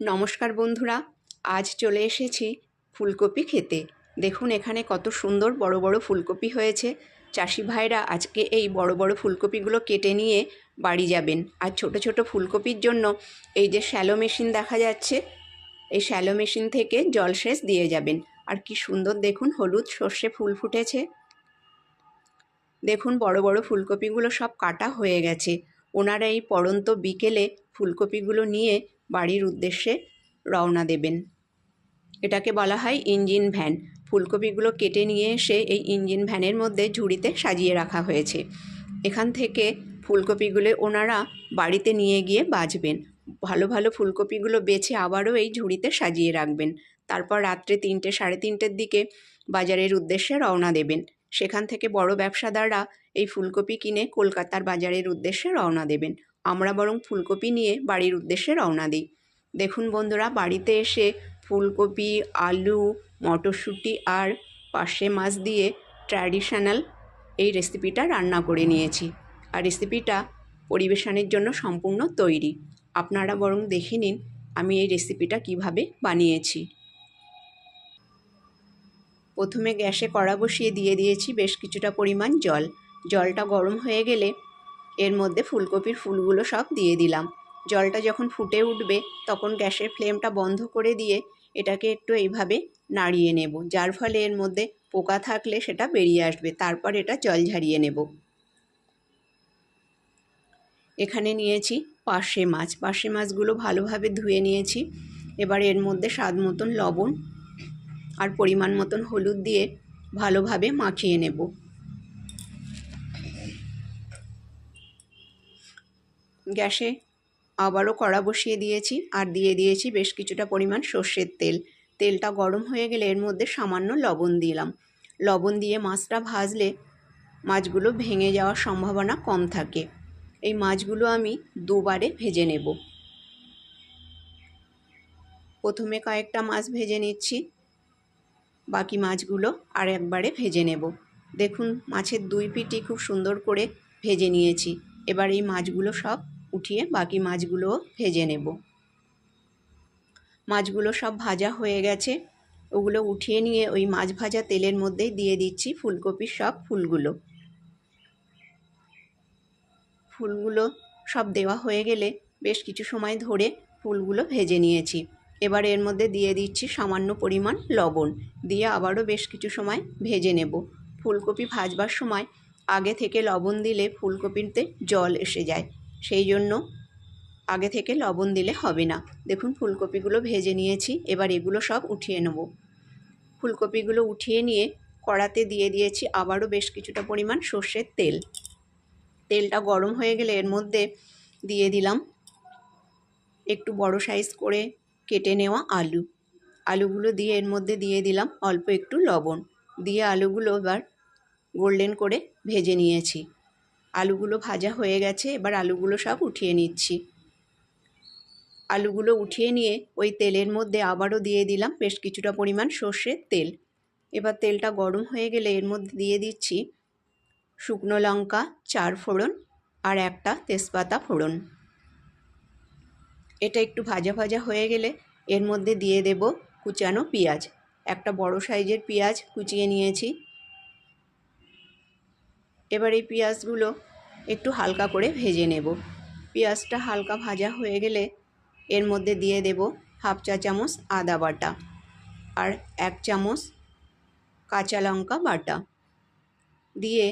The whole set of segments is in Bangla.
নমস্কার বন্ধুরা, আজ চলে এসেছি ফুলকপি খেতে। দেখুন এখানে কত সুন্দর বড় বড় ফুলকপি হয়েছে। চাষি ভাইরা আজকে এই বড় বড় ফুলকপিগুলো কেটে নিয়ে বাড়ি যাবেন। আর ছোট ছোট ফুলকপির জন্য এই যে শ্যালো মেশিন দেখা যাচ্ছে, এই শ্যালো মেশিন থেকে জলসেচ দিয়ে যাবেন। আর কি সুন্দর দেখুন হলুদ সর্ষে ফুল ফুটেছে। দেখুন বড় বড় ফুলকপিগুলো সব কাটা হয়ে গেছে। ওনারা এই পড়ন্ত বিকেলে ফুলকপিগুলো নিয়ে বাড়ির উদ্দেশ্যে রওনা দেবেন। এটাকে বলা হয় ইঞ্জিন ভ্যান। ফুলকপিগুলো কেটে নিয়ে এসে এই ইঞ্জিন ভ্যানের মধ্যে ঝুড়িতে সাজিয়ে রাখা হয়েছে। এখান থেকে ফুলকপিগুলো ওনারা বাড়িতে নিয়ে গিয়ে বাজবেন ভালো ভালো ফুলকপিগুলো বেছে আবারও এই ঝুড়িতে সাজিয়ে রাখবেন। তারপর রাত্রে তিনটে সাড়ে তিনটের দিকে বাজারের উদ্দেশ্যে রওনা দেবেন। সেখান থেকে বড় ব্যবসাদাররা এই ফুলকপি কিনে কলকাতার বাজারের উদ্দেশ্যে রওনা দেবেন। আমরা বরং ফুলকপি নিয়ে বাড়ির উদ্দেশ্যে রওনা দিই। দেখুন বন্ধুরা, বাড়িতে এসে ফুলকপি, আলু, মটরশুঁটি আর পার্শে মাছ দিয়ে ট্র্যাডিশনাল এই রেসিপিটা রান্না করে নিয়েছি। আর রেসিপিটা পরিবেশনের জন্য সম্পূর্ণ তৈরি। আপনারা বরং দেখে নিন আমি এই রেসিপিটা কীভাবে বানিয়েছি। প্রথমে গ্যাসে কড়া বসিয়ে দিয়ে দিয়েছি বেশ কিছুটা পরিমাণ জল। জলটা গরম হয়ে গেলে এর মধ্যে ফুলকপির ফুলগুলো সব দিয়ে দিলাম। জলটা যখন ফুটে উঠবে, তখন গ্যাসের ফ্লেমটা বন্ধ করে দিয়ে এটাকে একটু এইভাবে নাড়িয়ে নেব। যার ফলে এর মধ্যে পোকা থাকলে সেটা বেরিয়ে আসবে। তারপর এটা জল ঝারিয়ে নেব। এখানে নিয়েছি পার্শে মাছ। পার্শে মাছগুলো ভালোভাবে ধুয়ে নিয়েছি। এবার এর মধ্যে স্বাদ মতন লবণ আর পরিমাণ মতন হলুদ দিয়ে ভালোভাবে মাখিয়ে নেব। গ্যাসে আবারও কড়া বসিয়ে দিয়েছি আর দিয়ে দিয়েছি বেশ কিছুটা পরিমাণ সর্ষের তেল। তেলটা গরম হয়ে গেলে এর মধ্যে সামান্য লবণ দিলাম। লবণ দিয়ে মাছটা ভাজলে মাছগুলো ভেঙে যাওয়ার সম্ভাবনা কম থাকে। এই মাছগুলো আমি দুবারে ভেজে নেব। প্রথমে কয়েকটা মাছ ভেজে নিচ্ছি। বাকি মাছগুলো আর একবারে ভেজে নেব। দেখুন, মাছের দুই পিটি খুব সুন্দর করে ভেজে নিয়েছি। এবার এই মাছগুলো সব উঠিয়ে বাকি মাছগুলোও ভেজে নেব। মাছগুলো সব ভাজা হয়ে গেছে। ওগুলো উঠিয়ে নিয়ে ওই মাছ ভাজা তেলের মধ্যেই দিয়ে দিচ্ছি ফুলকপির সব ফুলগুলো। ফুলগুলো সব দেওয়া হয়ে গেলে বেশ কিছু সময় ধরে ফুলগুলো ভেজে নিয়েছি। এবার এর মধ্যে দিয়ে দিচ্ছি সামান্য পরিমাণ লবণ। দিয়ে আবারও বেশ কিছু সময় ভেজে নেব। ফুলকপি ভাজবার সময় আগে থেকে লবণ দিলে ফুলকপিতে জল এসে যায়। সেই জন্য আগে থেকে লবণ দিলে হবে না। দেখুন ফুলকপিগুলো ভেজে নিয়েছি, এবার এগুলো সব উঠিয়ে নেব। ফুলকপিগুলো উঠিয়ে নিয়ে কড়াতে দিয়ে দিয়েছি আবারও বেশ কিছুটা পরিমাণ সর্ষের তেল। তেলটা গরম হয়ে গেলে এর মধ্যে দিয়ে দিলাম একটু বড় সাইজ করে কেটে নেওয়া আলু। আলুগুলো দিয়ে এর মধ্যে দিয়ে দিলাম অল্প একটু লবণ। দিয়ে আলুগুলো এবার গোল্ডেন করে ভেজে নিয়েছি। আলুগুলো ভাজা হয়ে গেছে, এবার আলুগুলো সব উঠিয়ে নিচ্ছি। আলুগুলো উঠিয়ে নিয়ে ওই তেলের মধ্যে আবারও দিয়ে দিলাম বেশ কিছুটা পরিমাণ সর্ষের তেল। এবার তেলটা গরম হয়ে গেলে এর মধ্যে দিয়ে দিচ্ছি শুকনো লঙ্কা চার ফোড়ন আর একটা তেজপাতা ফোড়ন। এটা একটু ভাজা ভাজা হয়ে গেলে এর মধ্যে দিয়ে দেব কুচানো পেঁয়াজ। একটা বড় সাইজের পেঁয়াজ কুচিয়ে নিয়েছি। এবার এই পেঁয়াজগুলো একটু হালকা করে ভেজে নেব। পেঁয়াজটা হালকা ভাজা হয়ে গেলে এর মধ্যে দিয়ে দেব হাফ চা চামচ আদা বাটা আর এক চামচ কাঁচা লঙ্কা বাটা। দিয়ে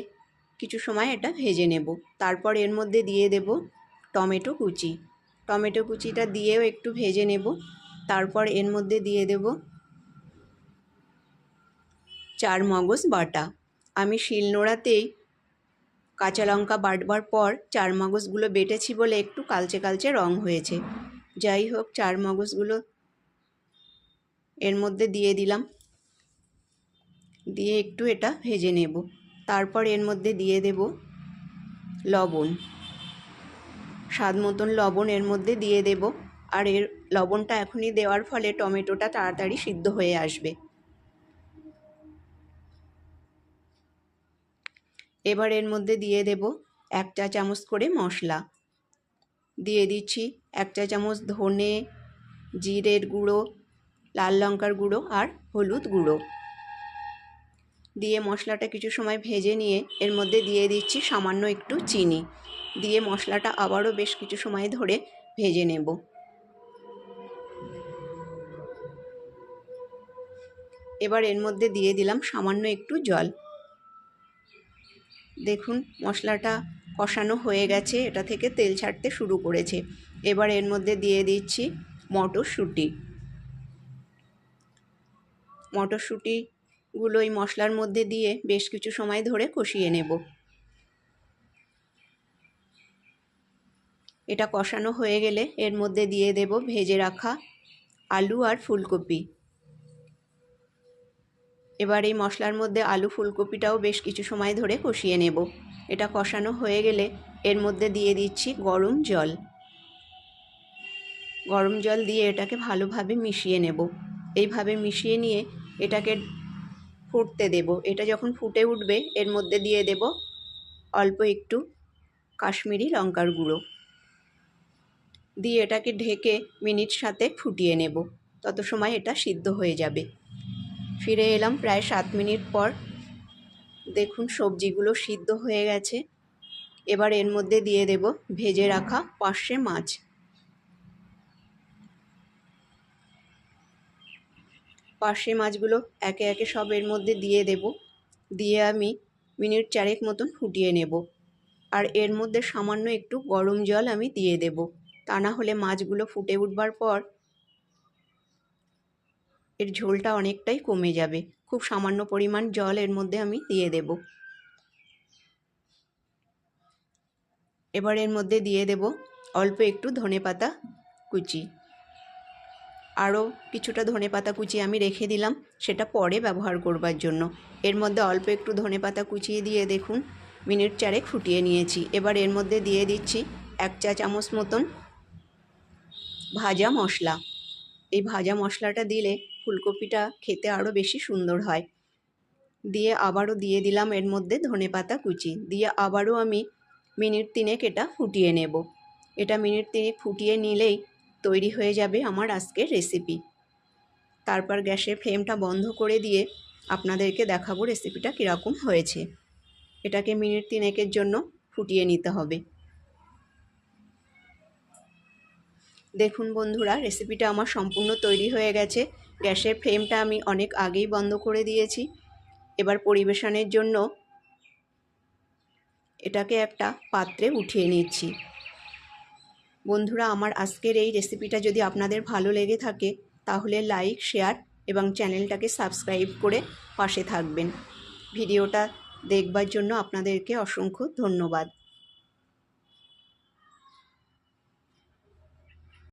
কিছু সময় এটা ভেজে নেব। তারপর এর মধ্যে দিয়ে দেব টমেটো কুচি। টমেটো কুচিটা দিয়েও একটু ভেজে নেব। তারপর এর মধ্যে দিয়ে দেব চার মগজ বাটা। আমি শিলনোড়াতেই কাঁচা লঙ্কা বাটবার পর চার মগজগুলো বেটেছি বলে একটু কালচে কালচে রং হয়েছে। যাই হোক চার মগজগুলো এর মধ্যে দিয়ে দিলাম। দিয়ে একটু এটা ভেজে নেব। তারপর এর মধ্যে দিয়ে দেব লবণ। স্বাদ মতন লবণ এর মধ্যে দিয়ে দেব। আর এর লবণটা এখনই দেওয়ার ফলে টমেটোটা তাড়াতাড়ি সিদ্ধ হয়ে আসবে। এবার এর মধ্যে দিয়ে দেব এক চা চামচ করে মশলা। দিয়ে দিচ্ছি এক চা চামচ ধনে, জিরের গুঁড়ো, লাল লঙ্কার গুঁড়ো আর হলুদ গুঁড়ো। দিয়ে মশলাটা কিছু সময় ভেজে নিয়ে এর মধ্যে দিয়ে দিচ্ছি সামান্য একটু চিনি। দিয়ে মশলাটা আবারও বেশ কিছু সময় ধরে ভেজে নেব। এবার এর মধ্যে দিয়ে দিলাম সামান্য একটু জল। দেখুন, মশলাটা কষানো হয়ে গেছে, এটা থেকে তেল ছাড়তে শুরু করেছে। এবার এর মধ্যে দিয়ে দিচ্ছি মটরশুঁটি। মটরশুঁটিগুলো এই মশলার মধ্যে দিয়ে বেশ কিছু সময় ধরে কষিয়ে নেব। এটা কষানো হয়ে গেলে এর মধ্যে দিয়ে দেব ভেজে রাখা আলু আর ফুলকপি। এবার এই মশলার মধ্যে আলু ফুলকপিটাও বেশ কিছু সময় ধরে কষিয়ে নেব। এটা কষানো হয়ে গেলে এর মধ্যে দিয়ে দিচ্ছি গরম জল। গরম জল দিয়ে এটাকে ভালোভাবে মিশিয়ে নেব। এইভাবে মিশিয়ে নিয়ে এটাকে ফুটতে দেব। এটা যখন ফুটে উঠবে, এর মধ্যে দিয়ে দেব অল্প একটু কাশ্মীরি লঙ্কার গুঁড়ো। দিয়ে এটাকে ঢেকে মিনিট সাথে ফুটিয়ে নেব। তত সময় এটা সিদ্ধ হয়ে যাবে। ফিরে এলাম প্রায় সাত মিনিট পর। দেখুন সবজিগুলো সিদ্ধ হয়ে গেছে। এবার এর মধ্যে দিয়ে দেব ভেজে রাখা পার্শে মাছ। পার্শে মাছগুলো একে একে সব এর মধ্যে দিয়ে দেব। দিয়ে আমি মিনিট চারেক মতন ফুটিয়ে নেব। আর এর মধ্যে সামান্য একটু গরম জল আমি দিয়ে দেব। তা না হলে মাছগুলো ফুটে উঠবার পর এর ঝোলটা অনেকটাই কমে যাবে। খুব সামান্য পরিমাণ জল এর মধ্যে আমি দিয়ে দেব। এবার এর মধ্যে দিয়ে দেব অল্প একটু ধনে পাতা কুচি। আরও কিছুটা ধনে পাতা কুচি আমি রেখে দিলাম, সেটা পরে ব্যবহার করবার জন্য। এর মধ্যে অল্প একটু ধনে পাতা কুচিয়ে দিয়ে দেখুন, মিনিট চারেক ফুটিয়ে নিয়েছি। এবার এর মধ্যে দিয়ে দিচ্ছি এক চা চামচ মতন ভাজা মশলা। এই ভাজা মশলাটা দিলে ফুলকপিটা খেতে আরও বেশি সুন্দর হয়। দিয়ে আবারও দিয়ে দিলাম এর মধ্যে ধনে পাতা কুচি। দিয়ে আবারও আমি মিনিট তিনেক এটা ফুটিয়ে নেব। এটা মিনিট তিনেক ফুটিয়ে নিলেই তৈরি হয়ে যাবে আমার আজকের রেসিপি। তারপর গ্যাসের ফ্লেমটা বন্ধ করে দিয়ে আপনাদেরকে দেখাবো রেসিপিটা কীরকম হয়েছে। এটাকে মিনিট তিনেকের জন্য ফুটিয়ে নিতে হবে। দেখুন বন্ধুরা রেসিপিটা আমার সম্পূর্ণ তৈরি হয়ে গেছে। গ্যাসের ফ্লেমটা আমি অনেক আগেই বন্ধ করে দিয়েছি। এবার পরিবেশনের জন্য এটাকে একটা পাত্রে উঠিয়ে নিচ্ছি। বন্ধুরা, আমার আজকের এই রেসিপিটা যদি আপনাদের ভালো লেগে থাকে, তাহলে লাইক শেয়ার এবং চ্যানেলটাকে সাবস্ক্রাইব করে পাশে থাকবেন। ভিডিওটা দেখবার জন্য আপনাদেরকে অসংখ্য ধন্যবাদ।